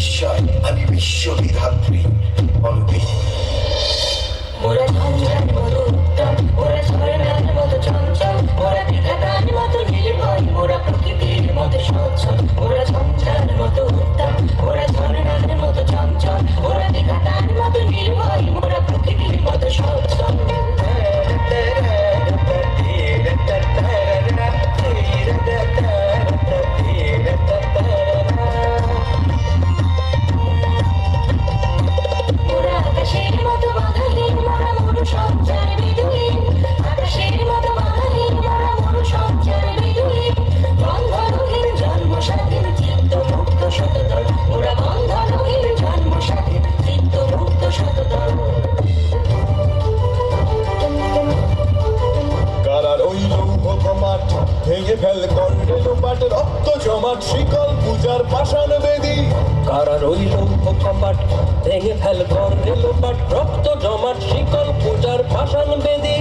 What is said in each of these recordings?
বিস্ময় আমি বিশ্ব বিধাত্রী অল্পী ওরা ঝঞ্ঝার মতো উত্তম ওরা ঝড়ে মতো চঞ্চল, ওরা দীঘা গান মতো নির্ভয় ওরা প্রকৃতির মতো স্বচ্ছ, ওরা শিকল পূজার পাষাণ বেদি। কারা রইল কপাট ভেঙে ফেল ঘর রক্ত জমাট শিকল পূজার পাষাণ বেদি।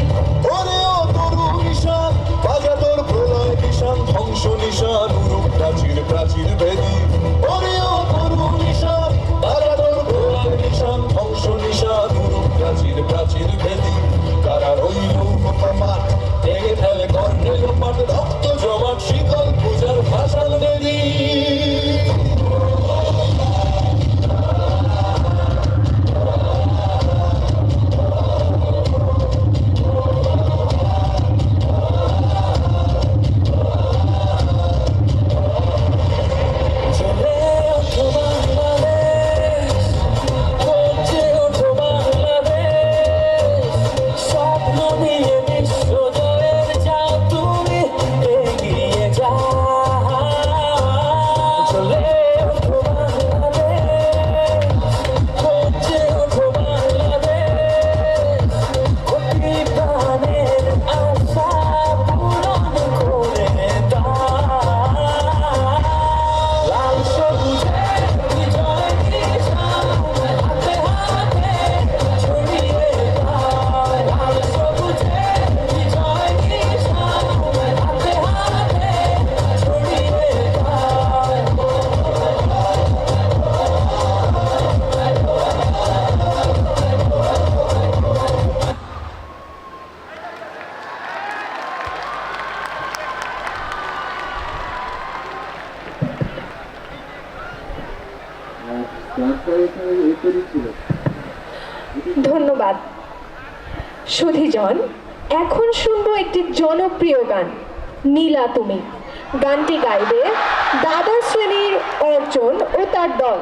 So let ধন্যবাদ। সুধীজন, এখন শুনব একটি জনপ্রিয় গান। নীলা তুমি। গানটি গাইবে দাদা শ্রেণির অর্জন ও তার দল।